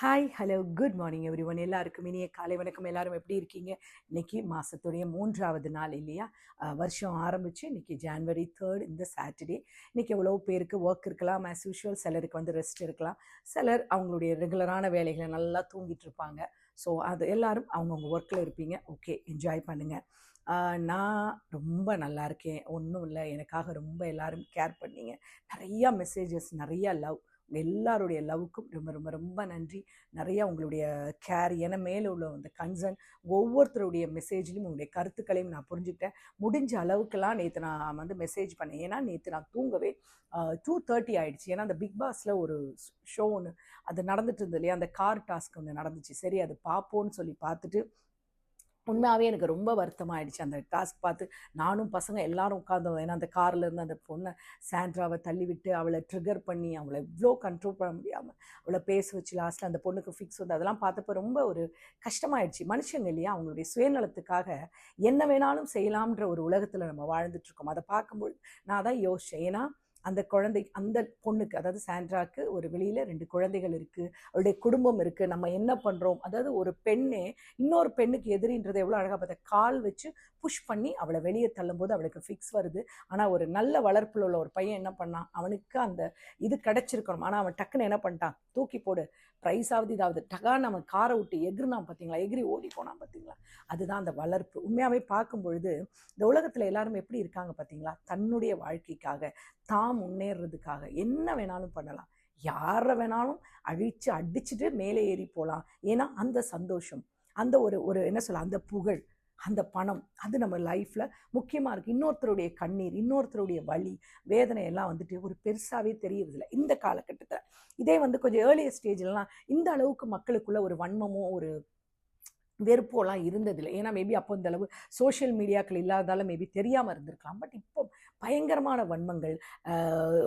Hi hello good morning everyone எல்லாருக்கும் இனிய காலை வணக்கம். எல்லாரும் எப்படி இருக்கீங்க? இன்னைக்கு மாதத்துடைய மூன்றாவது நாள் இல்லையா? வருஷம் ஆரம்பிச்சு இன்னைக்கு ஜான்வரி தேர்ட் இந்த சாட்டர்டே இன்னைக்கு எவ்வளோ பேருக்கு ஒர்க் இருக்கலாம். ஆஸ் யூஷுவல் சிலருக்கு வந்து ரெஸ்ட் இருக்கலாம். சிலர் அவங்களுடைய ரெகுலரான வேலைகளை நல்லா தூங்கிட்டு இருப்பாங்க. ஸோ அது எல்லாரும் அவங்கவுங்க ஒர்க்கில் இருப்பீங்க. ஓகே என்ஜாய் பண்ணுங்கள் நான் ரொம்ப நல்லா இருக்கேன். ஒன்றும் இல்லை. எனக்காக ரொம்ப எல்லாரும் கேர் பண்ணீங்க. நிறையா மெசேஜஸ் நிறையா லவ் எல்லாருடைய லவ்க்கும் ரொம்ப ரொம்ப ரொம்ப நன்றி. நிறையா உங்களுடைய கேர் என மேலே உள்ள அந்த கன்சர்ன் ஒவ்வொருத்தருடைய மெசேஜ்லையும் உங்களுடைய கருத்துக்களையும் நான் புரிஞ்சுக்கிட்டேன். முடிஞ்ச அளவுக்கெல்லாம் நேற்று நான் வந்து மெசேஜ் பண்ணேன். ஏன்னா நேற்று நான் தூங்கவே டூ தேர்ட்டி ஆகிடுச்சு ஏன்னா அந்த பிக் பாஸில் ஒரு ஷோ ஒன்று அது நடந்துட்டு இருந்தது இல்லையா? அந்த கார் டாஸ்க் ஒன்று நடந்துச்சு. சரி அது பார்ப்போன்னு சொல்லி பார்த்துட்டு உண்மையாகவே எனக்கு ரொம்ப வருத்தமாகிடுச்சு அந்த டாஸ்க் பார்த்து நானும் பசங்க எல்லாரும் உட்காந்தோம் ஏன்னா அந்த காரில் இருந்து அந்த பொண்ணை சாண்ட்ராவை தள்ளி விட்டு அவளை ட்ரிகர் பண்ணி அவளை இவ்வளோ கண்ட்ரோல் பண்ண முடியாமல் அவளை பேச வச்சு லாஸ்ட்டில் அந்த பொண்ணுக்கு ஃபிக்ஸ் வந்து அதெல்லாம் பார்த்தப்ப ரொம்ப ஒரு கஷ்டமாயிடுச்சு. மனுஷங்க இல்லையா? அவங்களுடைய சுயநலத்துக்காக என்ன வேணாலும் செய்யலாம்ன்ற ஒரு உலகத்தில் நம்ம வாழ்ந்துட்டுருக்கோம் அதை பார்க்கும்போது நான் தான் யோசித்தேன் ஏன்னா அந்த குழந்தை அந்த பொண்ணுக்கு அதாவது சாண்ட்ராக்கு ஒரு வெளியில் ரெண்டு குழந்தைகள் இருக்குது அவளுடைய குடும்பம் இருக்குது நம்ம என்ன பண்ணுறோம் அதாவது ஒரு பெண்ணே இன்னொரு பெண்ணுக்கு எதிரின்றதை எவ்வளோ அழகாக பார்த்தா கால் வச்சு புஷ் பண்ணி அவளை வெளியே தள்ளும்போது அவளுக்கு ஃபிக்ஸ் வருது. ஆனால் ஒரு நல்ல வளர்ப்பில் உள்ள ஒரு பையன் என்ன பண்ணான்? அவனுக்கு அந்த இது கிடச்சிருக்கணும். ஆனால் அவன் டக்குன்னு என்ன பண்ணிட்டான்? தூக்கி போடு. ப்ரைஸாவது இதாவது. டகான்னு அவன் காரை விட்டு எகிர்னான் பார்த்தீங்களா? எகிரி ஓடி போனான் பார்த்தீங்களா? அதுதான் அந்த வளர்ப்பு. உண்மையாகவே பார்க்கும் பொழுது இந்த உலகத்தில் எல்லாரும் எப்படி இருக்காங்க பார்த்தீங்களா? தன்னுடைய வாழ்க்கைக்காக தான் முன்னேறதுக்காக என்ன வேணாலும் பண்ணலாம். யாரை வேணாலும் அழிச்சு அடிச்சுட்டு மேலே ஏறி போகலாம் ஏன்னா அந்த சந்தோஷம் அந்த ஒரு ஒரு என்ன சொல்ல அந்த புகழ் அந்த பணம் அது நம்ம லைஃப்பில் முக்கியமாக இருக்குது இன்னொருத்தருடைய கண்ணீர் இன்னொருத்தருடைய வலி வேதனை எல்லாம் வந்துட்டு ஒரு பெருசாகவே தெரியறதில்ல. இந்த காலகட்டத்தில். இதே வந்து கொஞ்சம் ஏர்லியர் ஸ்டேஜ்லலாம் இந்த அளவுக்கு மக்களுக்குள்ள ஒரு வன்மமோ ஒரு வெறுப்போலாம் இருந்ததில்லை. ஏன்னா மேபி அப்போ இந்த அளவு சோஷியல் மீடியாக்கள் இல்லாதால மேபி தெரியாமல் இருந்திருக்கலாம். பட் இப்போ பயங்கரமான வன்மங்கள்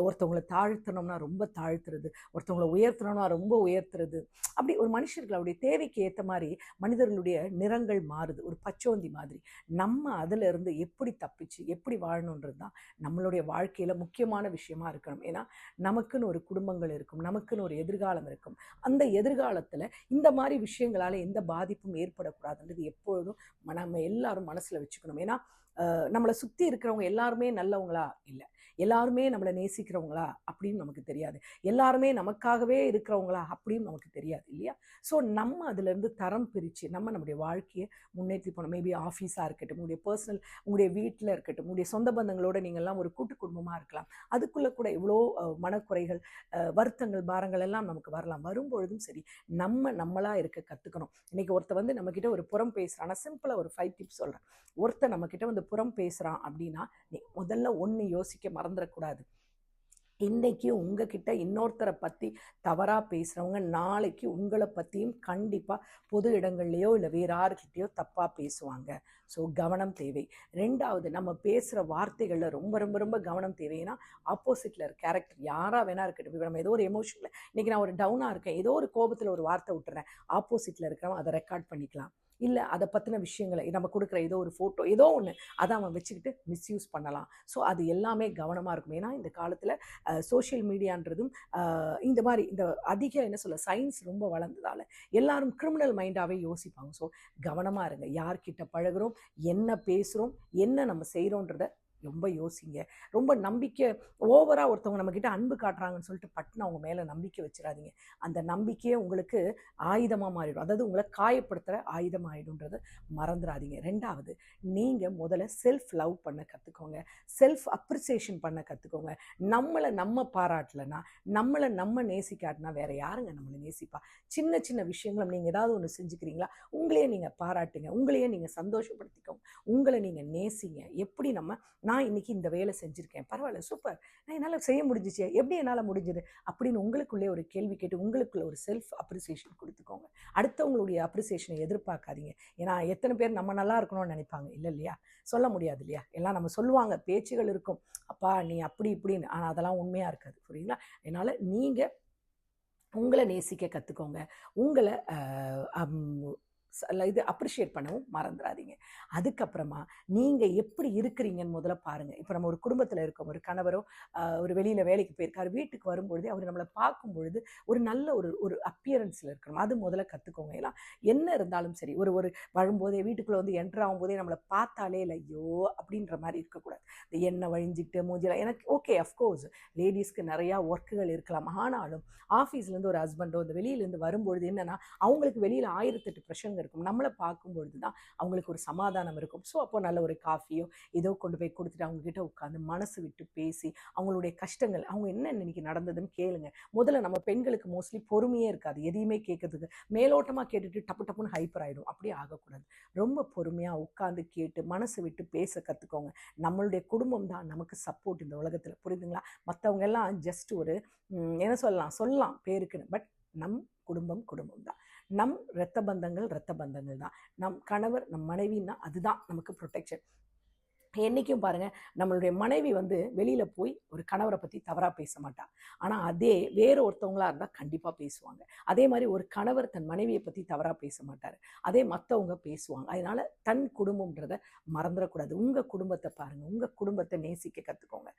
ஒருத்தவங்களை தாழ்த்தணும்னா ரொம்ப தாழ்த்துறது ஒருத்தவங்களை உயர்த்தணும்னா ரொம்ப உயர்த்துறது. அப்படி ஒரு மனுஷர்களுடைய தேவைக்கு ஏற்ற மாதிரி மனிதர்களுடைய நிறங்கள் மாறுது. ஒரு பச்சோந்தி மாதிரி. நம்ம அதிலிருந்து எப்படி தப்பிச்சு எப்படி வாழணுன்றது தான் நம்மளுடைய வாழ்க்கையில் முக்கியமான விஷயமா இருக்கணும். ஏன்னா நமக்குன்னு ஒரு குடும்பங்கள் இருக்கும் நமக்குன்னு ஒரு எதிர்காலம் இருக்கும். அந்த எதிர்காலத்தில் இந்த மாதிரி விஷயங்களால் எந்த பாதிப்பும் ஏற்படக்கூடாதுன்றது எப்பொழுதும் ம- நம்ம எல்லாரும் மனசில் வச்சுக்கணும். ஏன்னா நம்மளை சுற்றி இருக்கிறவங்க எல்லாருமே நல்லவங்களா இல்லை. எல்லாருமே நம்மளை நேசிக்கிறவங்களா? அப்படின்னு நமக்கு தெரியாது. எல்லாருமே நமக்காகவே இருக்கிறவங்களா? அப்படின்னு நமக்கு தெரியாது இல்லையா? ஸோ நம்ம அதுலேருந்து தரம் பிரித்து நம்ம நம்முடைய வாழ்க்கையை முன்னேற்றி போனோம் மேபி ஆஃபீஸாக இருக்கட்டும் உங்களுடைய பர்சனல் உங்களுடைய வீட்டில் இருக்கட்டும் உங்களுடைய சொந்த பந்தங்களோட நீங்கள்லாம் ஒரு கூட்டு குடும்பமாக இருக்கலாம். அதுக்குள்ளே கூட இவ்வளோ மனக்குறைகள் வருத்தங்கள் பாரங்கள் எல்லாம் நமக்கு வரலாம். வரும்பொழுதும் சரி நம்ம நம்மளாக இருக்க கற்றுக்கணும் இன்னைக்கு ஒருத்தர் வந்து நம்மக்கிட்ட ஒரு புறம் பேசுகிறான் நான் சிம்பிளாக ஒரு ஃபைவ் டிப்ஸ் சொல்கிறேன் ஒருத்தர் நம்மக்கிட்ட வந்து புறம் பேசுகிறான் அப்படின்னா நீ முதல்ல ஒன்று யோசிக்க மறந்துடக்கூடாது இன்னைக்கு உங்ககிட்ட இன்னொருத்தரை பற்றி தவறாக பேசுகிறவங்க நாளைக்கு உங்களை பற்றியும் கண்டிப்பாக பொது இடங்கள்லையோ இல்லை வேற யாருக்கிட்டேயோ தப்பாக பேசுவாங்க. ஸோ கவனம் தேவை. ரெண்டாவது நம்ம பேசுகிற வார்த்தைகளில் ரொம்ப ரொம்ப ரொம்ப கவனம் தேவை. ஏன்னா ஆப்போசிட்டில் இருக்க கேரக்டர் யாராக வேணா இருக்கட்டும். இப்போ நம்ம ஏதோ ஒரு எமோஷனில் இன்றைக்கி நான் ஒரு டவுனாக இருக்கேன். ஏதோ ஒரு கோபத்தில் ஒரு வார்த்தை விட்டுறேன். ஆப்போசிட்டில் இருக்கிறவன் அதை ரெக்கார்ட் பண்ணிக்கலாம். இல்லை அதை பற்றின விஷயங்களை நம்ம கொடுக்குற ஏதோ ஒரு ஃபோட்டோ ஏதோ ஒன்று அதை அவன் வச்சுக்கிட்டு மிஸ்யூஸ் பண்ணலாம். ஸோ அது எல்லாமே கவனமாக இருக்கும். ஏன்னா இந்த காலத்தில் சோஷியல் மீடியான்றதும் இந்த மாதிரி இந்த அதிக என்ன சொல்ல சயின்ஸ் ரொம்ப வளர்ந்ததால் எல்லாரும் கிரிமினல் மைண்டாகவே யோசிப்பாங்க. ஸோ கவனமாக இருங்க. யார்கிட்ட பழகுறோம்? என்ன பேசுகிறோம் என்ன நம்ம செய்கிறோன்றத ரொம்ப யோசிங்க. ரொம்ப நம்பிக்கை ஓவராக ஒருத்தவங்க நம்மக்கிட்ட அன்பு காட்டுறாங்கன்னு சொல்லிட்டு பட்டுன்னு அவங்க மேலே நம்பிக்கை வச்சிடாதீங்க அந்த நம்பிக்கையே உங்களுக்கு ஆயுதமாக மாறிடும். அதாவது உங்களை காயப்படுத்துகிற ஆயுதம் ஆகிடும்ன்றதை மறந்துடாதீங்க ரெண்டாவது நீங்கள் முதல்ல செல்ஃப் லவ் பண்ண கற்றுக்கோங்க செல்ஃப் அப்ரிசியேஷன் பண்ண கற்றுக்கோங்க நம்மளை நம்ம பாராட்டலைன்னா நம்மளை நம்ம நேசிக்காட்டினா வேறு யாருங்க நம்மளை நேசிப்பா? சின்ன சின்ன விஷயங்களும் நீங்கள் ஏதாவது ஒன்று செஞ்சுக்கிறீங்களா? உங்களையே நீங்கள் பாராட்டுங்க. உங்களையே நீங்கள் சந்தோஷப்படுத்திக்கோங்க. உங்களை நீங்கள் நேசிங்க. எப்படி நம்ம நான் இன்னைக்கு இந்த வேலை செஞ்சுருக்கேன். பரவாயில்ல சூப்பர். நான் என்னால் செய்ய முடிஞ்சிச்சு? எப்படி என்னால் முடிஞ்சது? அப்படின்னு உங்களுக்குள்ளே ஒரு கேள்வி கேட்டு உங்களுக்குள்ள ஒரு செல்ஃப் அப்ரிசியேஷன் கொடுத்துக்கோங்க. அடுத்தவங்களுடைய அப்ரிசியேஷனை எதிர்பார்க்காதீங்க. ஏன்னா எத்தனை பேர் நம்ம நல்லா இருக்கணும்னு நினைப்பாங்க. இல்லை இல்லையா? சொல்ல முடியாது இல்லையா? எல்லாம் நம்ம சொல்லுவாங்க. பேச்சுகள் இருக்கும். அப்பா நீ அப்படி இப்படின்னு. ஆனால் அதெல்லாம் உண்மையாக இருக்காது. புரியுங்களா அதனால் நீங்கள் உங்களை நேசிக்க கற்றுக்கோங்க உங்களை இது அப்ரிஷியேட் பண்ணவும் மறந்துடாதீங்க அதுக்கப்புறமா நீங்கள் எப்படி இருக்கிறீங்கன்னு முதல்ல பாருங்கள் இப்போ நம்ம ஒரு குடும்பத்தில் இருக்கோம் ஒரு கணவரோ ஒரு வெளியில் வேலைக்கு போயிருக்காரு வீட்டுக்கு வரும்பொழுது அவர் நம்மளை பார்க்கும் பொழுது ஒரு நல்ல ஒரு ஒரு அப்பியரன்ஸில் இருக்கணும். அது முதல்ல கற்றுக்கோங்க எல்லாம் என்ன இருந்தாலும் சரி ஒரு ஒரு வரும்போதே வீட்டுக்குள்ளே வந்து என்ட்ரு ஆகும்போதே நம்மளை பார்த்தாலே இல்லை ஐயோ! அப்படின்ற மாதிரி இருக்கக்கூடாது. இந்த எண்ணெய் வழிஞ்சிட்டு மூஞ்சிலாம் எனக்கு ஓகே அஃப்கோர்ஸ் லேடிஸ்க்கு நிறையா ஒர்க்குகள் இருக்கலாம். ஆனாலும் ஆஃபீஸ்லேருந்து ஒரு ஹஸ்பண்டோ இந்த வெளியிலேருந்து வரும்பொழுது என்னென்னா அவங்களுக்கு வெளியில் ஆயிரத்தெட்டு பிரஷங்க இருக்கும். நம்மளை பார்க்கும்பொழுது தான் அவங்களுக்கு ஒரு சமாதானம் இருக்கும். ஸோ அப்போ நல்ல ஒரு காஃபியோ ஏதோ கொண்டு போய் கொடுத்துட்டு அவங்ககிட்ட உட்காந்து மனசு விட்டு பேசி அவங்களுடைய கஷ்டங்கள் அவங்க என்ன இன்னைக்கு நடந்ததுன்னு கேளுங்க. முதல்ல நம்ம பெண்களுக்கு மோஸ்ட்லி பொறுமையே இருக்காது. எதையுமே கேட்கறதுக்கு மேலோட்டமாக கேட்டுட்டு டப்பு டப்புன்னு ஹைப்பர் ஆகிடும் அப்படியே ஆகக்கூடாது. ரொம்ப பொறுமையாக உட்காந்து கேட்டு மனசு விட்டு பேச கற்றுக்கோங்க நம்மளுடைய குடும்பம் தான் நமக்கு சப்போர்ட் இந்த உலகத்தில். புரியுதுங்களா? மற்றவங்க எல்லாம் ஜஸ்ட் ஒரு என்ன சொல்லலாம்? சொல்லலாம். பேருக்குன்னு. பட் நம் குடும்பம் குடும்பம் தான் நம் இரத்த பந்தங்கள் இரத்த பந்தங்கள் தான். நம் கணவர் நம் மனைவின்னா அதுதான் நமக்கு ப்ரொடெக்ஷன் என்றைக்கும் பாருங்கள் நம்மளுடைய மனைவி வந்து வெளியில் போய் ஒரு கணவரை பற்றி தவறாக பேச மாட்டா. ஆனால் அதே வேறு ஒருத்தவங்களாக இருந்தால் கண்டிப்பாக பேசுவாங்க. அதே மாதிரி ஒரு கணவர் தன் மனைவியை பற்றி தவறாக பேச மாட்டார். அதே மற்றவங்க பேசுவாங்க. அதனால் தன் குடும்பம்ன்றதை மறந்துடக்கூடாது. உங்கள் குடும்பத்தை பாருங்கள் உங்கள் குடும்பத்தை நேசிக்க கற்றுக்கோங்க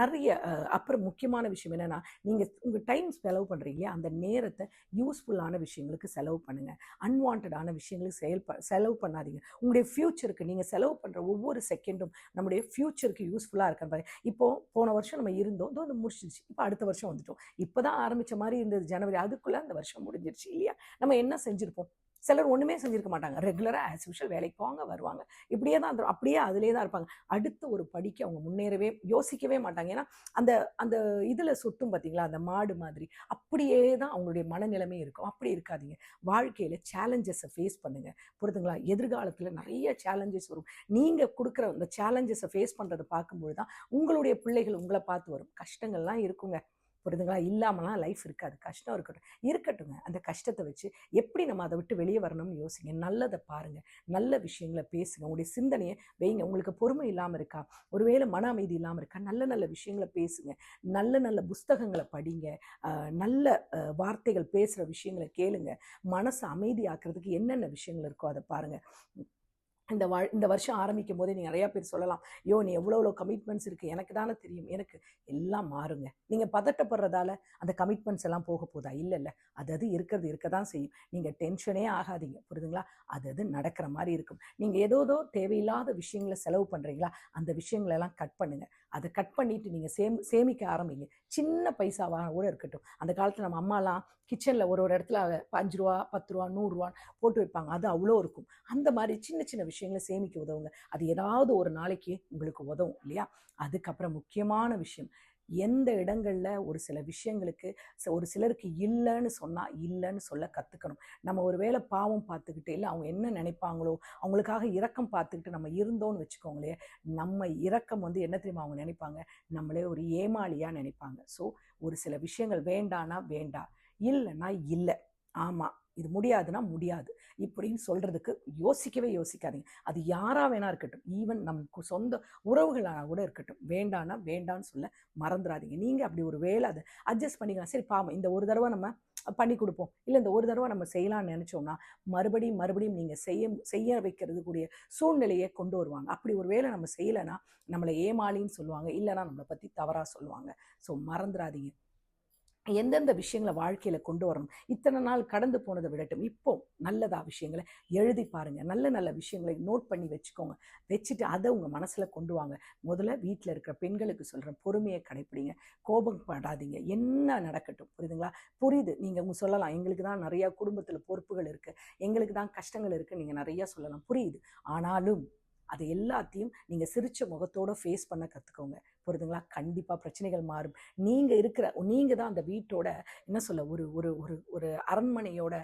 நிறைய அப்புறம் முக்கியமான விஷயம் என்னென்னா நீங்கள் உங்கள் டைம் செலவு பண்ணுறீங்க அந்த நேரத்தை யூஸ்ஃபுல்லான விஷயங்களுக்கு செலவு பண்ணுங்கள் அன்வான்டான விஷயங்களுக்கு செயல் ப செலவு பண்ணாதீங்க. உங்களுடைய ஃப்யூச்சருக்கு நீங்கள் செலவு பண்ணுற ஒவ்வொரு செகண்டும் நம்முடைய ஃப்யூச்சருக்கு யூஸ்ஃபுல்லாக இருக்கிற மாதிரி. இப்போ போன வருஷம் நம்ம இருந்தோம். இதோ வந்து முடிச்சிருச்சு. இப்போ அடுத்த வருஷம் வந்துட்டோம். இப்போ தான் ஆரம்பித்த மாதிரி இருந்தது ஜனவரி. அதுக்குள்ளே அந்த வருஷம் முடிஞ்சிருச்சு இல்லையா? நம்ம என்ன செஞ்சுருப்போம்? சிலர் ஒன்றுமே செஞ்சிருக்க மாட்டாங்க. ரெகுலராக ஆஸ் யூஷுவல் வேலைக்கு போவாங்க வருவாங்க. இப்படியே தான் அப்படியே அதிலே தான் இருப்பாங்க. அடுத்த ஒரு படிக்கு அவங்க முன்னேறவே யோசிக்கவே மாட்டாங்க. ஏன்னா அந்த அந்த இதில் சுத்தும் பார்த்தீங்களா அந்த மாடு மாதிரி. அப்படியே தான் அவங்களுடைய மனநிலைமை இருக்கும். அப்படி இருக்காதீங்க. வாழ்க்கையில் சேலஞ்சஸை ஃபேஸ் பண்ணுங்கள் புரிதுங்களா? எதிர்காலத்தில் நிறைய சேலஞ்சஸ் வரும். நீங்கள் கொடுக்குற அந்த சேலஞ்சஸை ஃபேஸ் பண்ணுறதை பார்க்கும்போது தான் உங்களுடைய பிள்ளைகள் உங்களை பார்த்து வரும். கஷ்டங்கள்லாம் இருக்குங்க. புரிதுங்களா? இல்லாமலாம் லைஃப் இருக்காது. கஷ்டம் இருக்கட்டும். இருக்கட்டுங்க. அந்த கஷ்டத்தை வச்சு எப்படி நம்ம அதை விட்டு வெளியே வரணும்னு யோசிங்க. நல்லதை பாருங்கள் நல்ல விஷயங்களை பேசுங்க. உங்களுடைய சிந்தனையை வைங்க. உங்களுக்கு பொறுமை இல்லாமல் இருக்கா? ஒருவேளை மன அமைதி இல்லாமல் இருக்கா? நல்ல நல்ல விஷயங்களை பேசுங்க. நல்ல நல்ல புஸ்தகங்களை படிங்க. நல்ல வார்த்தைகள் பேசுகிற விஷயங்களை கேளுங்க. மனசை அமைதியாக்குறதுக்கு என்னென்ன விஷயங்கள் இருக்கோ அதை பாருங்கள் இந்த வா இந்த வருஷம் ஆரம்பிக்கும் போதே நீங்கள் நிறையா பேர் சொல்லலாம் யோ நீ எவ்வளோ எவ்வளோ கமிட்மெண்ட்ஸ் இருக்குது எனக்கு தானே தெரியும் எனக்கு எல்லாம் மாறுங்க. நீங்கள் பதட்டப்படுறதால அந்த கமிட்மெண்ட்ஸ் எல்லாம் போக போதா? இல்லை இல்லை. அது அது இருக்கிறது இருக்க தான் செய்யும். நீங்கள் டென்ஷனே ஆகாதீங்க புரியுதுங்களா? அது அது நடக்கிற மாதிரி இருக்கும். நீங்கள் ஏதோ தேவையில்லாத விஷயங்களை செலவு பண்ணுறீங்களா அந்த விஷயங்களெல்லாம் கட் பண்ணுங்கள் அதை கட் பண்ணிட்டு நீங்கள் சேம் சேமிக்க ஆரம்பிங்க. சின்ன பைசாவாக கூட இருக்கட்டும். அந்த காலத்தில் நம்ம அம்மாலாம் கிச்சனில் ஒரு ஒரு இடத்துல அஞ்சு ரூபா பத்து ரூபா நூறுரூவான்னு போட்டு வைப்பாங்க. அது அவ்வளோ இருக்கும். அந்த மாதிரி சின்ன சின்ன விஷயங்களை சேமிக்க உதவுங்க. அது ஏதாவது ஒரு நாளைக்கு உங்களுக்கு உதவும் இல்லையா? அதுக்கப்புறம் முக்கியமான விஷயம். எந்த இடங்களில் ஒரு சில விஷயங்களுக்கு ச- ஒரு சிலருக்கு இல்லைன்னு சொன்னால் இல்லைன்னு சொல்ல கற்றுக்கணும் நம்ம ஒரு வேளை பாவம் பார்த்துக்கிட்டு இல்லை அவங்க என்ன நினைப்பாங்களோ அவங்களுக்காக இரக்கம் பார்த்துக்கிட்டு நம்ம இருந்தோம்னு வச்சுக்கோங்களேன் நம்ம இரக்கம் வந்து என்ன தெரியுமா அவங்க நினைப்பாங்க? நம்மளே ஒரு ஏமாளியாக நினைப்பாங்க. ஸோ ஒரு சில விஷயங்கள் வேண்டானா வேண்டாம் இல்லைன்னா இல்லை. ஆமாம் இது முடியாதுன்னா முடியாது. இப்படின்னு சொல்கிறதுக்கு யோசிக்கவே யோசிக்காதீங்க. அது யாராக வேணா இருக்கட்டும். ஈவன் நமக்கு சொந்த உறவுகளாக கூட இருக்கட்டும். வேண்டான்னா வேண்டான்னு சொல்ல மறந்துடாதீங்க நீங்கள் அப்படி ஒரு வேலை அதை அட்ஜஸ்ட் பண்ணிக்கலாம். சரி பாவம் இந்த ஒரு தடவை நம்ம பண்ணி கொடுப்போம். இல்லை இந்த ஒரு தடவை நம்ம செய்யலாம்னு நினச்சோம்னா மறுபடியும் மறுபடியும் நீங்கள் செய்ய செய்ய வைக்கிறதுக்குரிய சூழ்நிலையை கொண்டு வருவாங்க. அப்படி ஒரு வேளை நம்ம செய்யலைன்னா நம்மளை ஏமாளின்னு சொல்லுவாங்க. இல்லைன்னா நம்மளை பற்றி தவறாக சொல்லுவாங்க. ஸோ மறந்துடாதீங்க எந்தெந்த விஷயங்களை வாழ்க்கையில் கொண்டு வரணும். இத்தனை நாள் கடந்து போனதை விடட்டும். இப்போ நல்லதா விஷயங்களை எழுதி பாருங்க. நல்ல நல்ல விஷயங்களை நோட் பண்ணி வச்சுக்கோங்க. வச்சுட்டு அதை உங்கள் மனசில் கொண்டு வாங்க. முதல்ல வீட்டில் இருக்கிற பெண்களுக்கு சொல்கிறேன் பொறுமையை கடைப்பிடிங்க. கோபம் படாதீங்க என்ன நடக்கட்டும். புரியுதுங்களா? புரியுது. நீங்கள் உங்க சொல்லலாம். எங்களுக்கு தான் நிறையா குடும்பத்தில் பொறுப்புகள் இருக்குது எங்களுக்கு தான் கஷ்டங்கள் இருக்குது நீங்கள் நிறையா சொல்லலாம். புரியுது. ஆனாலும் அது எல்லாத்தையும் நீங்கள் சிரித்த முகத்தோடு ஃபேஸ் பண்ண கற்றுக்கோங்க புரியுதுங்களா கண்டிப்பாக பிரச்சனைகள் மாறும். நீங்கள் இருக்கிற நீங்கள் தான் அந்த வீட்டோட என்ன சொல்ல ஒரு ஒரு ஒரு ஒரு அரண்மனையோட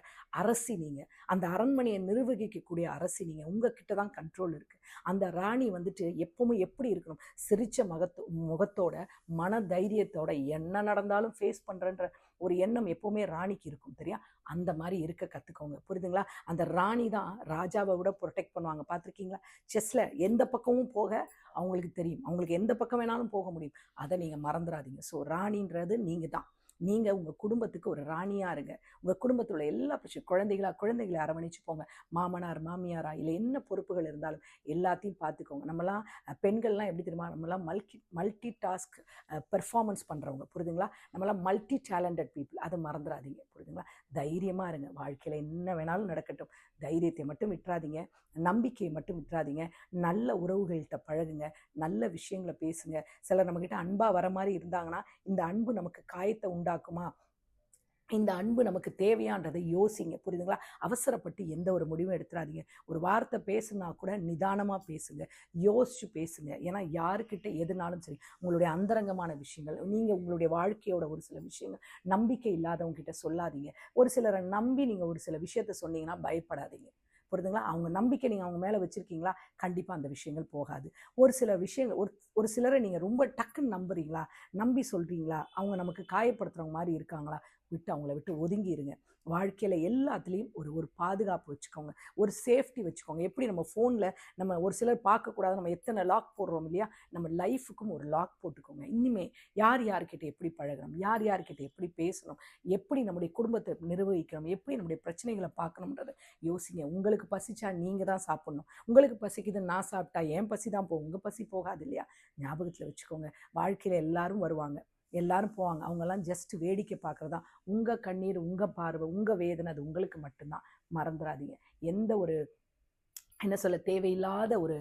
அரசி நீங்கள் அந்த அரண்மனையை நிர்வகிக்கக்கூடிய அரசி நீங்கள் உங்ககிட்ட தான் கண்ட்ரோல் இருக்குது அந்த ராணி வந்துட்டு எப்பவுமே எப்படி இருக்கணும்? சிரிச்ச மகத்தோ முகத்தோட மன தைரியத்தோட என்ன நடந்தாலும் ஃபேஸ் பண்ணுறன்ற ஒரு எண்ணம் எப்போவுமே ராணிக்கு இருக்கும் தெரியா? அந்த மாதிரி இருக்க கற்றுக்கோங்க புரியுதுங்களா? அந்த ராணி தான் ராஜாவை விட ப்ரொடெக்ட் பண்ணுவாங்க. பார்த்துருக்கீங்களா? செஸ்ஸில் எந்த பக்கமும் போக அவங்களுக்கு தெரியும். அவங்களுக்கு எந்த பக்கம் வேணாலும் போக முடியும். அதை நீங்கள் மறந்துடாதீங்க ஸோ ராணின்றது நீங்கள் தான். நீங்கள் உங்கள் குடும்பத்துக்கு ஒரு ராணியாக இருங்க. உங்கள் குடும்பத்தில் உள்ள எல்லா பிரச்சனை குழந்தைகளா குழந்தைகளை அரவணைச்சு போங்க. மாமனார் மாமியாரா இல்லை என்ன பொறுப்புகள் இருந்தாலும் எல்லாத்தையும் பார்த்துக்கோங்க. நம்மலாம் பெண்கள்லாம் எப்படி தெரியுமா? நம்மலாம் மல்டி மல்டி டாஸ்க் பெர்ஃபார்மன்ஸ் பண்ணுறவங்க புரியுதுங்களா? நம்மலாம் மல்டி டேலண்டட் பீப்புள் அதை மறந்துடாதீங்க புரியுதுங்களா? தைரியமாக இருங்க. வாழ்க்கையில் என்ன வேணாலும் நடக்கட்டும். தைரியத்தை மட்டும் விட்டுறாதீங்க. நம்பிக்கையை மட்டும் விட்டுறாதீங்க. நல்ல உறவுகள்கிட்ட பழகுங்க. நல்ல விஷயங்களை பேசுங்க. சிலர் நம்மக்கிட்ட அன்பாக வர மாதிரி இருந்தாங்கன்னா இந்த அன்பு நமக்கு காயத்தை உண்டாக்குமா? இந்த அன்பு நமக்கு தேவையான்றதை யோசிங்க புரியுதுங்களா? அவசரப்பட்டு எந்த ஒரு முடிவும் எடுத்துடாதீங்க ஒரு வார்த்தை பேசுனா கூட நிதானமாக பேசுங்க யோசிச்சு பேசுங்க. ஏன்னா யாருக்கிட்ட எதுனாலும் சரி உங்களுடைய அந்தரங்கமான விஷயங்கள் நீங்கள் உங்களுடைய வாழ்க்கையோட ஒரு சில விஷயங்கள் நம்பிக்கை இல்லாதவங்ககிட்ட சொல்லாதீங்க. ஒரு சிலரை நம்பி நீங்கள் ஒரு சில விஷயத்த சொன்னீங்கன்னா பயப்படாதீங்க. புரியுதுங்களா? அவங்க நம்பிக்கை நீங்கள் அவங்க மேலே வச்சுருக்கீங்களா? கண்டிப்பாக அந்த விஷயங்கள் போகாது. ஒரு சில விஷயங்கள் ஒரு ஒரு சிலரை நீங்கள் ரொம்ப டக்குன்னு நம்புறீங்களா? நம்பி சொல்கிறீங்களா அவங்க நமக்கு காயப்படுத்துகிறவங்க மாதிரி இருக்காங்களா? விட்டு அவங்கள விட்டு ஒதுங்கிடுங்க வாழ்க்கையில் எல்லாத்துலேயும் ஒரு ஒரு பாதுகாப்பு வச்சுக்கோங்க. ஒரு சேஃப்டி வச்சுக்கோங்க. எப்படி நம்ம ஃபோனில் நம்ம ஒரு சிலர் பார்க்கக்கூடாது. நம்ம எத்தனை லாக் போடுறோம் இல்லையா? நம்ம லைஃபுக்கும் ஒரு லாக் போட்டுக்கோங்க. இனிமே யார் யார்கிட்ட எப்படி பழகணும்? யார் யார்கிட்ட எப்படி பேசணும்? எப்படி நம்முடைய குடும்பத்தை நிர்வகிக்கணும்? எப்படி நம்முடைய பிரச்சனைகளை பார்க்கணுன்றதை யோசிங்க. உங்களுக்கு பசிச்சா நீங்கள் தான் சாப்பிட்ணும். உங்களுக்கு பசிக்குது நான் சாப்பிட்டா என் பசி தான் போகும் உங்கள் பசி போகாது இல்லையா? ஞாபகத்தில் வச்சுக்கோங்க. வாழ்க்கையில் எல்லாரும் வருவாங்க. எல்லாரும் போவாங்க. அவங்கெல்லாம் ஜஸ்ட் வேடிக்கை பார்க்குறதா உங்கள் கண்ணீர் உங்கள் பார்வை உங்கள் வேதனை அது உங்களுக்கு மட்டும்தான். மறந்துடாதீங்க எந்த ஒரு என்ன சொல்ல தேவையில்லாத ஒரு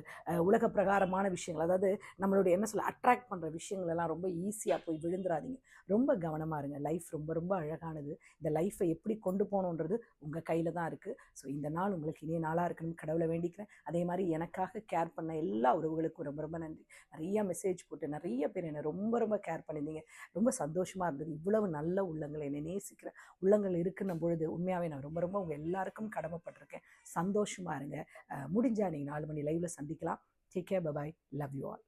உலக பிரகாரமான விஷயங்கள். அதாவது நம்மளுடைய என்ன சொல்ல அட்ராக்ட் பண்ணுற விஷயங்கள் எல்லாம் ரொம்ப ஈஸியாக போய் விழுந்துடாதீங்க ரொம்ப கவனமாக இருங்க. லைஃப் ரொம்ப ரொம்ப அழகானது. இந்த லைஃப்பை எப்படி கொண்டு போகணுன்றது உங்கள் கையில் தான் இருக்குது ஸோ இந்த நாள் உங்களுக்கு இனிய நாளாக இருக்கணும்னு கடவுளை வேண்டிக்கிறேன். அதே மாதிரி எனக்காக கேர் பண்ண எல்லா உறவுகளுக்கும் ரொம்ப ரொம்ப நன்றி. நிறையா மெசேஜ் போட்டு நிறைய பேர் என்னை ரொம்ப ரொம்ப கேர் பண்ணியிருந்தீங்க. ரொம்ப சந்தோஷமாக இருந்தது. இவ்வளவு நல்ல உள்ளங்கள் என்னை நேசிக்கிற உள்ளங்கள் இருக்குன்னும் பொழுது உண்மையாகவே நான் ரொம்ப ரொம்ப உங்கள் எல்லாருக்கும் கடமைப்பட்டிருக்கேன். சந்தோஷமாக இருங்க. முடிஞ்சால் முடிஞ்சா நீங்கள் நாலு மணி லைவில் சந்திக்கலாம். Take care bye bye love you all